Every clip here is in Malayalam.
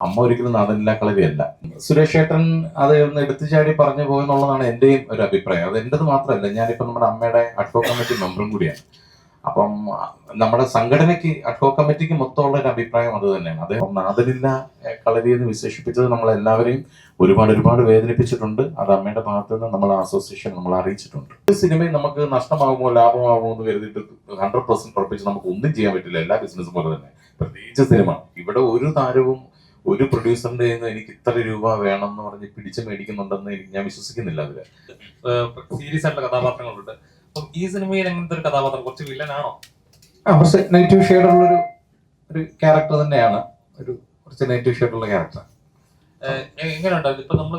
അമ്മ ഒരിക്കലും നാടനില്ലാ കളവിയല്ല സുരേഷ് ഏട്ടൻ അത് ഒന്ന് എടുത്തു ചാടി പറഞ്ഞു പോയെന്നുള്ളതാണ് എന്റെയും ഒരു അഭിപ്രായം. അത് എന്റേത് മാത്രമല്ല ഞാനിപ്പോ നമ്മുടെ അമ്മയുടെ അഡ്വോ കമ്മിറ്റി മെമ്പറും കൂടിയാണ്. അപ്പം നമ്മുടെ സംഘടനയ്ക്ക് അഡ്വോ കമ്മിറ്റിക്ക് മൊത്തമുള്ള ഒരു അഭിപ്രായം അത് തന്നെയാണ്. അദ്ദേഹം നാഥനില്ല കളവി കളരി എന്ന് വിശേഷിപ്പിച്ചത് നമ്മളെല്ലാവരെയും ഒരുപാട് ഒരുപാട് വേദനിപ്പിച്ചിട്ടുണ്ട്. അത് അമ്മയുടെ ഭാഗത്ത് നിന്ന് നമ്മൾ അസോസിയേഷൻ നമ്മൾ അറിയിച്ചിട്ടുണ്ട്. ഒരു സിനിമയും നമുക്ക് നഷ്ടമാകുമോ ലാഭമാകുമോ എന്ന് കരുതിയിട്ട് ഹൺഡ്രഡ് പെർസെന്റ് ഉറപ്പിച്ച് നമുക്ക് ഒന്നും ചെയ്യാൻ പറ്റില്ല. എല്ലാ ബിസിനസ്സും പോലെ തന്നെ. പ്രത്യേകിച്ച് സിനിമ. ഇവിടെ ഒരു താരവും ഒരു പ്രൊഡ്യൂസറിന്റെ നിന്ന് എനിക്ക് ഇത്ര രൂപ വേണം എന്ന് പറഞ്ഞ് പിടിച്ച് മേടിക്കുന്നുണ്ടെന്ന് ഞാൻ വിശ്വസിക്കുന്നില്ല അതിൽ. സീരിയസ് ആയിട്ടുള്ള കഥാപാത്രങ്ങളുണ്ട്. അപ്പം ഈ സിനിമയിൽ എങ്ങനത്തെ ഒരു കഥാപാത്രം? കുറച്ച് വില്ലനാണോ? ആ കുറച്ച് നെഗറ്റീവ് ഷെയ്ഡുള്ള ഒരു ഒരു ക്യാരക്ടർ തന്നെയാണ്. ഒരു കുറച്ച് നെഗറ്റീവ് ഷെയ്ഡുള്ള ക്യാരക്ടർ എങ്ങനെയുണ്ട്? ഇപ്പൊ നമ്മൾ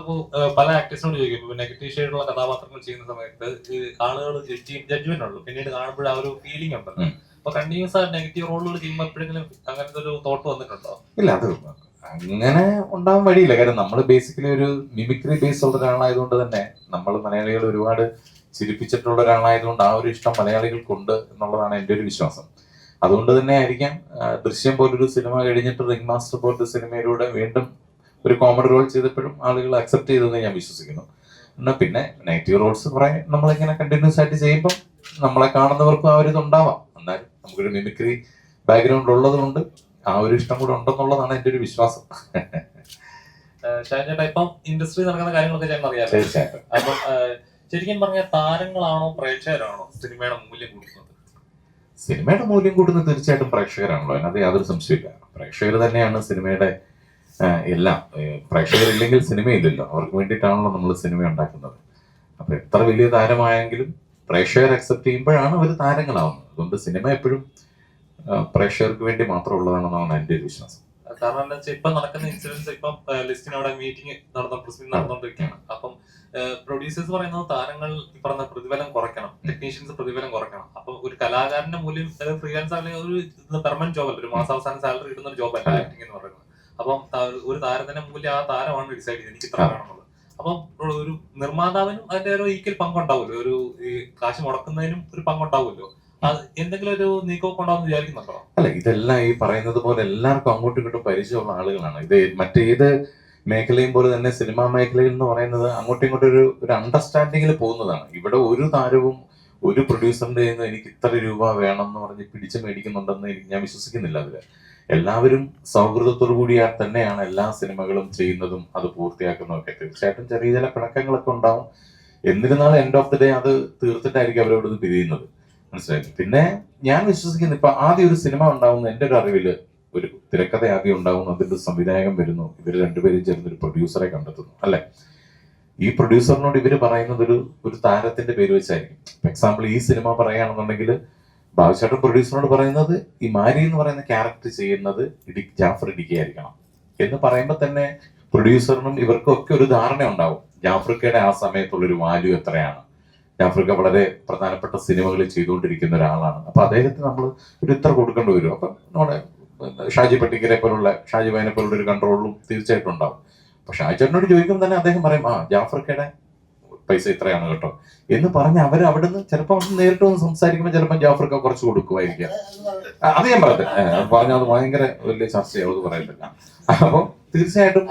പല ആക്ടേഴ്സിനോട് ചോദിക്കും. നെഗറ്റീവ് ഷെയ്ഡുള്ള കഥാപാത്രങ്ങൾ ചെയ്യുന്ന സമയത്ത് ആളുകൾ ജഡ്ജ്മെന്റ് ഉള്ളൂ. പിന്നീട് കാണുമ്പോൾ ആ ഒരു ഫീലിംഗ് ഉണ്ടല്ലോ. അപ്പൊ കണ്ടിന്യൂസ് ആ നെഗറ്റീവ് റോളുകൾ ചെയ്യുമ്പോൾ എപ്പോഴെങ്കിലും അങ്ങനത്തെ ഒരു തോട്ട് വന്നിട്ടുണ്ടോ? ഇല്ല അത് അങ്ങനെ ഉണ്ടാവാൻ വഴിയില്ല. കാരണം നമ്മൾ ബേസിക്കലി ഒരു മിമിക്രി ബേസ് ഉള്ള ഒരാളായതുകൊണ്ട് തന്നെ നമ്മൾ മലയാളികൾ ഒരുപാട് ചിരിപ്പിച്ചിട്ടുള്ള ഒരാളായതുകൊണ്ട് ആ ഒരു ഇഷ്ടം മലയാളികൾക്കുണ്ട് എന്നുള്ളതാണ് എന്റെ ഒരു വിശ്വാസം. അതുകൊണ്ട് തന്നെ ആയിരിക്കാം ദൃശ്യം പോലൊരു സിനിമ കഴിഞ്ഞിട്ട് റിംഗ് മാസ്റ്റർ പോലത്തെ സിനിമയിലൂടെ വീണ്ടും ഒരു കോമഡി റോൾ ചെയ്തപ്പോഴും ആളുകൾ അക്സെപ്റ്റ് ചെയ്തെന്ന് ഞാൻ വിശ്വസിക്കുന്നു. എന്നാൽ പിന്നെ നെഗറ്റീവ് റോൾസ് കുറെ നമ്മളിങ്ങനെ കണ്ടിന്യൂസ് ആയിട്ട് ചെയ്യുമ്പോൾ നമ്മളെ കാണുന്നവർക്കും ആ ഒരു ഇതുണ്ടാവാം. എന്നാലും നമുക്കൊരു മിമിക്രി ബാക്ക്ഗ്രൗണ്ട് ഉള്ളത് കൊണ്ട് ആ ഒരു ഇഷ്ടം കൂടെ ഉണ്ടെന്നുള്ളതാണ് എന്റെ ഒരു വിശ്വാസം. ഷാൻ ചേട്ടാ ഇപ്പം ഇൻഡസ്ട്രി നടക്കുന്ന കാര്യങ്ങളൊക്കെ ചേട്ടൻ അറിയാം തീർച്ചയായിട്ടും. അപ്പം ശരിക്കും പറഞ്ഞ താരങ്ങളാണോ പ്രേക്ഷകരാണോ സിനിമയുടെ മൂല്യം കൂട്ടുന്നത് സിനിമയുടെ മൂല്യം കൂട്ടുന്നത് തീർച്ചയായിട്ടും പ്രേക്ഷകരാണല്ലോ. അതിനകത്ത് യാതൊരു സംശയമില്ല പ്രേക്ഷകർ തന്നെയാണ് സിനിമയുടെ എല്ലാം. പ്രേക്ഷകരില്ലെങ്കിൽ സിനിമയില്ലല്ലോ. അവർക്ക് വേണ്ടിയിട്ടാണല്ലോ നമ്മൾ സിനിമ ഉണ്ടാക്കുന്നത്. അപ്പൊ എത്ര വലിയ താരമായെങ്കിലും പ്രേക്ഷകർ അക്സെപ്റ്റ് ചെയ്യുമ്പോഴാണ് അവർ താരങ്ങളാവുന്നത്. അതുകൊണ്ട് സിനിമ എപ്പോഴും പ്രേക്ഷകർക്ക് വേണ്ടി മാത്രം ഉള്ളതാണെന്നാണ് എന്റെ ഒരു വിശ്വാസം. കാരണം എന്താ വെച്ചാൽ ഇപ്പൊ നടക്കുന്ന ഇൻസിഡൻസ് ഇപ്പം ലിസ്റ്റിന് അവിടെ മീറ്റിംഗ് നടന്ന പ്രസിഡന്റ് നടന്നുകൊണ്ടിരിക്കുകയാണ്. അപ്പം പ്രൊഡ്യൂസേഴ്സ് പറയുന്നത് താരങ്ങൾ ഈ പറഞ്ഞ പ്രതിഫലം കുറയ്ക്കണം. ടെക്നീഷ്യൻസ് പ്രതിഫലം കുറയ്ക്കണം. അപ്പൊ ഒരു കലാകാരന്റെ മൂല്യം ഫ്രീലാൻസ് അല്ലെങ്കിൽ ഒരു പെർമനന്റ് ജോബ് അല്ല ഒരു മാസാവസാനം സാലറി കിട്ടുന്ന ഒരു ജോബ് അല്ല. ആക്ടിംഗ് എന്ന് പറയുന്നത്. അപ്പം ഒരു താരത്തിന്റെ മൂല്യം ആ താരമാണ് ഡിസൈഡ് ചെയ്യുന്നത് എനിക്ക് ഇത്ര. വേണമെന്നുള്ളത്. അപ്പം ഒരു നിർമ്മാതാവിനും അതിന്റെ ഒരു ഈക്വൽ പങ്കുണ്ടാവുമല്ലോ. ഒരു കാശ് മുടക്കുന്നതിനും ഒരു പങ്കുണ്ടാവുമല്ലോ. എന്തെങ്കിലും ഒരു നീക്കമൊക്കെ അല്ല ഇതെല്ലാം ഈ പറയുന്നത് പോലെ എല്ലാവർക്കും അങ്ങോട്ടും ഇങ്ങോട്ടും പരിചയമുള്ള ആളുകളാണ്. ഇത് മറ്റേത് മേഖലയും പോലെ തന്നെ സിനിമാ മേഖലയിൽ എന്ന് പറയുന്നത് അങ്ങോട്ടും ഇങ്ങോട്ടും ഒരു ഒരു അണ്ടർസ്റ്റാൻഡിങ്ങിൽ പോകുന്നതാണ്. ഇവിടെ ഒരു താരവും ഒരു പ്രൊഡ്യൂസറിന്റെ നിന്ന് എനിക്ക് ഇത്ര രൂപ വേണം എന്ന് പറഞ്ഞ് പിടിച്ച് മേടിക്കുന്നുണ്ടെന്ന് ഞാൻ വിശ്വസിക്കുന്നില്ല അതിൽ. എല്ലാവരും സൗഹൃദത്തോടു കൂടിയാ തന്നെയാണ് എല്ലാ സിനിമകളും ചെയ്യുന്നതും അത് പൂർത്തിയാക്കുന്നതും ഒക്കെ തീർച്ചയായിട്ടും ചെറിയ ചില പിണക്കങ്ങളൊക്കെ ഉണ്ടാവും. എന്നിരുന്നാലും എൻഡ് ഓഫ് ദി ഡേ അത് തീർത്തിട്ടായിരിക്കും അവരോട് പിരിയുന്നത്. മനസ്സിലായി? പിന്നെ ഞാൻ വിശ്വസിക്കുന്നു ഇപ്പൊ ആദ്യം ഒരു സിനിമ ഉണ്ടാവുന്ന എന്റെ ഒരു അറിവിൽ ഒരു തിരക്കഥ ആദ്യം ഉണ്ടാവുന്നു അതിന്റെ സംവിധായകൻ വരുന്നു ഇവർ രണ്ടുപേരും ചേർന്ന് ഒരു പ്രൊഡ്യൂസറെ കണ്ടെത്തുന്നു അല്ലെ? ഈ പ്രൊഡ്യൂസറിനോട് ഇവർ പറയുന്നത് ഒരു ഒരു താരത്തിന്റെ പേര് വെച്ചായിരിക്കും. എക്സാമ്പിൾ ഈ സിനിമ പറയുകയാണെന്നുണ്ടെങ്കിൽ ബാബുശാട്ടൻ പ്രൊഡ്യൂസറിനോട് പറയുന്നത് ഈ മാരി എന്ന് പറയുന്ന ക്യാരക്ടർ ചെയ്യുന്നത് ഇടി ജാഫർ ഇടിക്കുകയായിരിക്കണം എന്ന് പറയുമ്പോൾ തന്നെ പ്രൊഡ്യൂസറിനും ഇവർക്കും ഒക്കെ ഒരു ധാരണ ഉണ്ടാവും. ജാഫ്രിക്കയുടെ ആ സമയത്തുള്ളൊരു വാല്യൂ എത്രയാണ്? ജാഫ്രിക്ക വളരെ പ്രധാനപ്പെട്ട സിനിമകൾ ചെയ്തുകൊണ്ടിരിക്കുന്ന ഒരാളാണ്. അപ്പൊ അദ്ദേഹത്തിന് നമ്മൾ ഒരു ഇത്ര കൊടുക്കേണ്ടി വരും. അപ്പൊ നമ്മുടെ ഷാജി പട്ടിക്കരെ പോലുള്ള ഷാജി വൈനെ പോലുള്ള ഒരു കൺട്രോളും തീർച്ചയായിട്ടും ഉണ്ടാവും. അപ്പൊ ഷാജിനോട് ചോദിക്കുമ്പോൾ തന്നെ അദ്ദേഹം പറയും ആ ജാഫ്രിക്കയുടെ പൈസ ഇത്രയാണ് കേട്ടോ. എന്ന് പറഞ്ഞ് അവർ അവിടുന്ന് ചിലപ്പോൾ നേരിട്ട് വന്ന് സംസാരിക്കുമ്പോൾ ചിലപ്പോൾ ജാഫ്രിക്ക കുറച്ച് കൊടുക്കുമായിരിക്കാം. അത് ഞാൻ പറയട്ടെ. പറഞ്ഞ അത് ഭയങ്കര വലിയ ചർച്ചയാവും അത് പറയുന്നില്ല അപ്പൊ തീർച്ചയായിട്ടും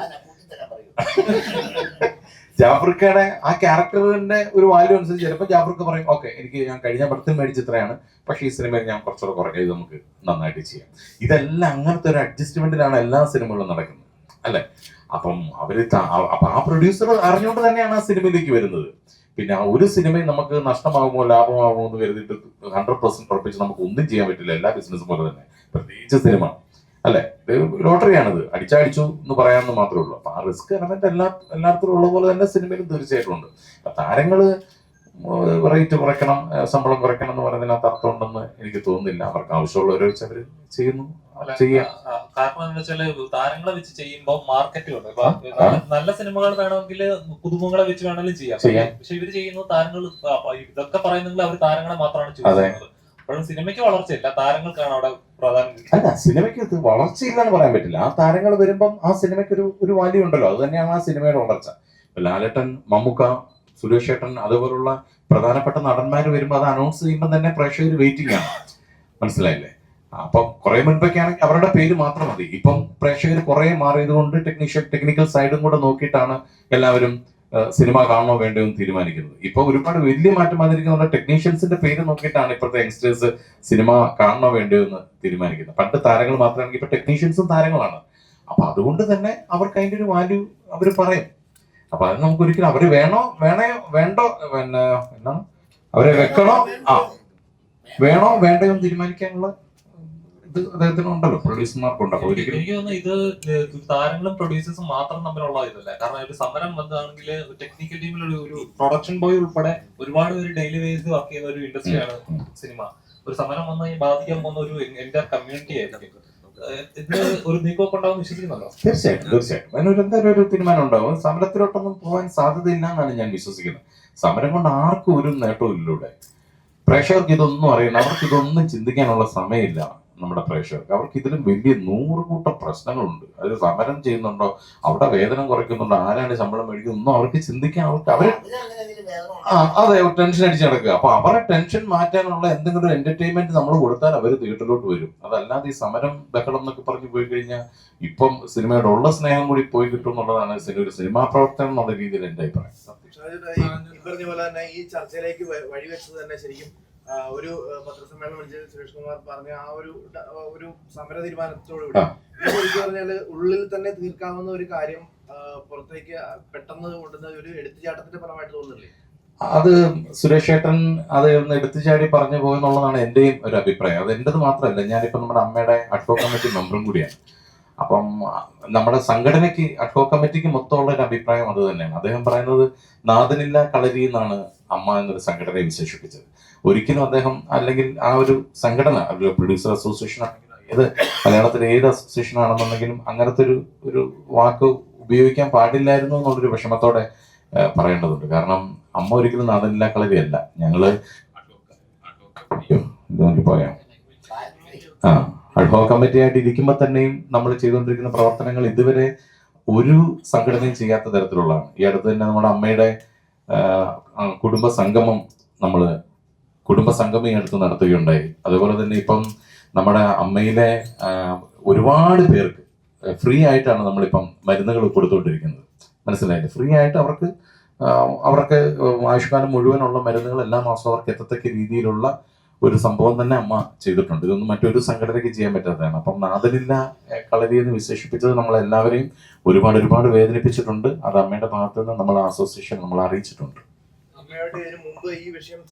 ജാഫർക്കയുടെ ആ ക്യാരക്ടറിന്റെ ഒരു വാല്യൂ അനുസരിച്ച് ചിലപ്പോൾ ജാഫർക്ക് പറയും ഓക്കെ എനിക്ക് ഞാൻ കഴിഞ്ഞ പടത്തിൽ മേടിച്ച ഇത്രയാണ്. പക്ഷേ ഈ സിനിമയിൽ ഞാൻ കുറച്ചുകൂടെ കുറയ്ക്കാം ഇത് നമുക്ക് നന്നായിട്ട് ചെയ്യാം. ഇതെല്ലാം അങ്ങനത്തെ ഒരു അഡ്ജസ്റ്റ്മെന്റിലാണ് എല്ലാ സിനിമകളും നടക്കുന്നത്. അല്ലെ? അപ്പം അവർ അപ്പൊ ആ പ്രൊഡ്യൂസർ അറിഞ്ഞുകൊണ്ട് തന്നെയാണ് ആ സിനിമയിലേക്ക് വരുന്നത്. പിന്നെ ആ ഒരു സിനിമയും നമുക്ക് നഷ്ടമാകുമോ ലാഭമാകുമോ എന്ന് കരുതിയിട്ട് ഹൺഡ്രഡ് പെർസെന്റ് ഉറപ്പിച്ച് നമുക്ക് ഒന്നും ചെയ്യാൻ പറ്റില്ല. എല്ലാ ബിസിനസ്സും പോലെ തന്നെ. പ്രത്യേകിച്ച് സിനിമ അല്ലെ? ലോട്ടറിയാണിത്. അടിച്ചടിച്ചു എന്ന് പറയാമെന്ന് മാത്രമേ ഉള്ളൂ. അപ്പൊ ആ റിസ്ക് എലമെന്റ് എല്ലാ എല്ലായിടത്തും ഉള്ള പോലെ തന്നെ സിനിമയിലും തീർച്ചയായിട്ടും ഉണ്ട്. അപ്പൊ താരങ്ങൾ റേറ്റ് കുറയ്ക്കണം ശമ്പളം കുറയ്ക്കണം എന്ന് പറയുന്നതിനകത്ത് അർത്ഥമുണ്ടെന്ന് എനിക്ക് തോന്നുന്നില്ല. അവർക്ക് ആവശ്യമുള്ളവരെ വെച്ച് അവർ ചെയ്യുന്നു കാരണം എന്താ വെച്ചാൽ താരങ്ങളെ വെച്ച് ചെയ്യുമ്പോൾ മാർക്കറ്റ് ഉണ്ട്. നല്ല- സിനിമകൾ വേണമെങ്കിൽ പുതുമുഖങ്ങളെ വെച്ച് വേണമെങ്കിലും ചെയ്യാം. പക്ഷെ ഇവർ ചെയ്യുന്നത് താരങ്ങൾ ഇതൊക്കെ പറയുന്നെങ്കിൽ അവർ താരങ്ങളെ മാത്രമാണ്. ചെയ്യുന്നത്. അപ്പോഴും സിനിമയ്ക്ക് വളർച്ചയില്ല. താരങ്ങൾക്കാണ് അവിടെ അല്ല സിനിമയ്ക്ക് ഇത് വളർച്ചയില്ലെന്ന് പറയാൻ പറ്റില്ല. ആ താരങ്ങൾ വരുമ്പം ആ സിനിമയ്ക്ക് ഒരു ഒരു വാല്യൂ ഉണ്ടല്ലോ. അത് തന്നെയാണ് ആ സിനിമയുടെ വളർച്ച. ലാലേട്ടൻ മമ്മൂക്ക സുരേഷ് ഏട്ടൻ അതുപോലുള്ള പ്രധാനപ്പെട്ട നടന്മാർ വരുമ്പോൾ അത് അനൗൺസ് ചെയ്യുമ്പോൾ തന്നെ പ്രേക്ഷകർ വെയിറ്റിംഗ് ആണ്. മനസ്സിലായില്ലേ? അപ്പം കുറെ മുൻപൊക്കെ ആണെങ്കിൽ അവരുടെ പേര് മാത്രം മതി. ഇപ്പം പ്രേക്ഷകർ കുറെ മാറിയത് കൊണ്ട് ടെക്നീഷ്യൻ ടെക്നിക്കൽ സൈഡും കൂടെ നോക്കിയിട്ടാണ് എല്ലാവരും സിനിമ കാണണോ വേണ്ടോ എന്ന് തീരുമാനിക്കുന്നത്. ഇപ്പൊ ഒരുപാട് വലിയ മാറ്റം വന്നിരിക്കുന്ന. ടെക്നീഷ്യൻസിന്റെ പേര് നോക്കിയിട്ടാണ് ഇപ്പോഴത്തെ യങ്സ്റ്റേഴ്സ് സിനിമ കാണണോ വേണ്ടോ എന്ന് തീരുമാനിക്കുന്നത്. പണ്ട് താരങ്ങൾ മാത്രമാണെങ്കിൽ ഇപ്പൊ ടെക്നീഷ്യൻസും താരങ്ങളാണ്. അപ്പൊ അതുകൊണ്ട് തന്നെ അവർക്ക് അതിന്റെ ഒരു വാല്യൂ അവർ പറയും. അപ്പൊ അത് നമുക്ക് ഒരിക്കലും അവർ വേണോ വേണേ വേണ്ടോ പിന്നെ എന്താണ് അവരെ വെക്കണോ? ആ. വേണോ വേണ്ടോ എന്ന് തീരുമാനിക്കാനുള്ള ഇത് അദ്ദേഹത്തിന് ഉണ്ടല്ലോ പ്രൊഡ്യൂസർമാർക്കുണ്ട് അപ്പൊ ഒരിക്കലും എനിക്ക് തോന്നുന്നു ഇത് താരങ്ങളും പ്രൊഡ്യൂസേഴ്സും മാത്രം തമ്മിലുള്ള ഇതല്ല? കാരണം ഒരു സമരം വന്നതാണെങ്കിൽ ടെക്നിക്കൽ ടീമിൽ ഒരു പ്രൊഡക്ഷൻ ബോയ് ഉൾപ്പെടെ ഒരുപാട് പേര് ഡെയിലി വേസ് വർക്ക് ചെയ്യുന്ന ഒരു ഇൻഡസ്ട്രിയാണ്. സിനിമ ഒരു സമരം വന്നു കഴിഞ്ഞാൽ ബാധിക്കാൻ പോകുന്ന ഒരു എന്റെ കമ്മ്യൂണിറ്റി ആയിരിക്കും. ഒരു നീക്കമൊക്കെ ഉണ്ടാവും വിശ്വസിക്കുന്നുണ്ടോ തീർച്ചയായിട്ടും തീർച്ചയായിട്ടും. അതിനൊരു എന്തായാലും ഒരു തീരുമാനം ഉണ്ടാവും. സമരത്തിലോട്ടൊന്നും പോകാൻ സാധ്യതയില്ല എന്നാണ് ഞാൻ വിശ്വസിക്കുന്നത്. സമരം കൊണ്ട് ആർക്കും ഒരു നേട്ടവും ഇല്ല ഇവിടെ പ്രേക്ഷകർക്ക് ഇതൊന്നും അറിയണം അവർക്ക് ഇതൊന്നും ചിന്തിക്കാനുള്ള സമയമില്ല. നമ്മുടെ പ്രേക്ഷകർക്ക്. അവർക്ക് ഇതിലും വലിയ നൂറ് കൂട്ടം പ്രശ്നങ്ങളുണ്ട്. അത് സമരം ചെയ്യുന്നുണ്ടോ? അവിടെ വേതനം കുറയ്ക്കുന്നുണ്ടോ? ആരാണ് ശമ്പളം മേടിക്കുന്നോ ഒന്നും അവർക്ക് ചിന്തിക്കാൻ അവർക്ക് അവർ ആ അതെ ടെൻഷൻ അടിച്ച് നടക്കുക. അപ്പൊ അവരെ ടെൻഷൻ മാറ്റാനുള്ള എന്തെങ്കിലും ഒരു എന്റർടൈൻമെന്റ് നമ്മൾ കൊടുത്താൽ അവർ തിയേറ്ററിലോട്ട് വരും. അതല്ലാതെ ഈ സമരം ബഹളം എന്നൊക്കെ പറഞ്ഞു പോയി കഴിഞ്ഞാൽ ഇപ്പം സിനിമയുടെ ഉള്ള സ്നേഹം കൂടി പോയി കിട്ടും എന്നുള്ളതാണ് ഒരു സിനിമാ പ്രവർത്തനം എന്നുള്ള രീതിയിൽ എന്റെ അഭിപ്രായം. ഈ പറഞ്ഞ പോലെ തന്നെ ഈ ചർച്ചയിലേക്ക് വഴി വഴിവെച്ചത് തന്നെ ശരിക്കും ഒരു പത്രസമ്മേളനം വിളിച്ച് സുരേഷ് കുമാർ പറഞ്ഞ ആ ഒരു ഒരു സമര തീരുമാനത്തോടുകൂടി ശരിക്കും പറഞ്ഞാൽ ഉള്ളിൽ തന്നെ തീർക്കാവുന്ന ഒരു കാര്യം പുറത്തേക്ക് പെട്ടെന്ന് കൊണ്ടുവന്ന ഒരു എടുത്തുചാട്ടത്തിന്റെ ഫലമായിട്ട് തോന്നുന്നില്ലേ? അത് സുരേഷ് ഏട്ടൻ അത് ഒന്ന് എടുത്തുചാടി പറഞ്ഞു പോയെന്നുള്ളതാണ് എന്റെയും ഒരു അഭിപ്രായം. അത് എന്റേത് മാത്രമല്ല ഞാനിപ്പോ നമ്മുടെ അമ്മയുടെ അഡ്വോ കമ്മിറ്റി മെമ്പറും കൂടിയാണ്. അപ്പം നമ്മുടെ സംഘടനയ്ക്ക് അഡ്വോ കമ്മിറ്റിക്ക് മൊത്തമുള്ള ഒരു അഭിപ്രായം അത് തന്നെയാണ്. അദ്ദേഹം പറയുന്നത് നാഥനില്ല കളരി എന്നാണ് അമ്മ എന്നൊരു സംഘടനയെ വിശേഷിപ്പിച്ചത്. ഒരിക്കലും അദ്ദേഹം അല്ലെങ്കിൽ ആ ഒരു സംഘടന പ്രൊഡ്യൂസർ അസോസിയേഷൻ ആണെങ്കിലും ഏത് മലയാളത്തിലെ ഏത് അസോസിയേഷൻ ആണെന്നുണ്ടെങ്കിലും അങ്ങനത്തെ ഒരു ഒരു വാക്ക് ഉപയോഗിക്കാൻ പാടില്ലായിരുന്നു എന്നുള്ളൊരു വിഷമത്തോടെ പറയേണ്ടതുണ്ട്. കാരണം അമ്മ ഒരിക്കലും നാഥനില്ല കളരിയല്ല. ഞങ്ങൾ പോയാ. ആ അഡ്ഹോ കമ്മിറ്റി ആയിട്ട് ഇരിക്കുമ്പോൾ തന്നെയും നമ്മൾ ചെയ്തുകൊണ്ടിരിക്കുന്ന പ്രവർത്തനങ്ങൾ ഇതുവരെ ഒരു സംഘടനയും ചെയ്യാത്ത തരത്തിലുള്ളതാണ്. ഈ അടുത്ത് തന്നെ നമ്മുടെ അമ്മയുടെ കുടുംബ സംഗമം നമ്മൾ കുടുംബ ഈ അടുത്ത് നടത്തുകയുണ്ടായി. അതുപോലെ തന്നെ ഇപ്പം നമ്മുടെ അമ്മയിലെ ഒരുപാട് പേർക്ക് ഫ്രീ ആയിട്ടാണ് നമ്മളിപ്പം മരുന്നുകൾ കൊടുത്തുകൊണ്ടിരിക്കുന്നത്. മനസ്സിലായില്ലേ? ഫ്രീ ആയിട്ട് അവർക്ക് അവർക്ക് ആയുഷ്കാലം മുഴുവനുള്ള മരുന്നുകൾ എല്ലാ മാസവും അവർക്ക് എത്തത്തക്ക രീതിയിലുള്ള ഒരു സംഭവം തന്നെ അമ്മ ചെയ്തിട്ടുണ്ട്. ഇതൊന്നും മറ്റൊരു സംഘടനയ്ക്ക് ചെയ്യാൻ പറ്റാത്തതാണ്. അപ്പം നാദനില്ല കളരി എന്ന് വിശേഷിപ്പിച്ചത് നമ്മളെല്ലാവരെയും ഒരുപാട് ഒരുപാട് വേദനിപ്പിച്ചിട്ടുണ്ട്. അത് അമ്മയുടെ ഭാഗത്ത് നിന്ന് നമ്മൾ അസോസിയേഷൻ നമ്മൾ അറിയിച്ചിട്ടുണ്ട്. അമ്മയുടെ മുമ്പ് ഈ വിഷയം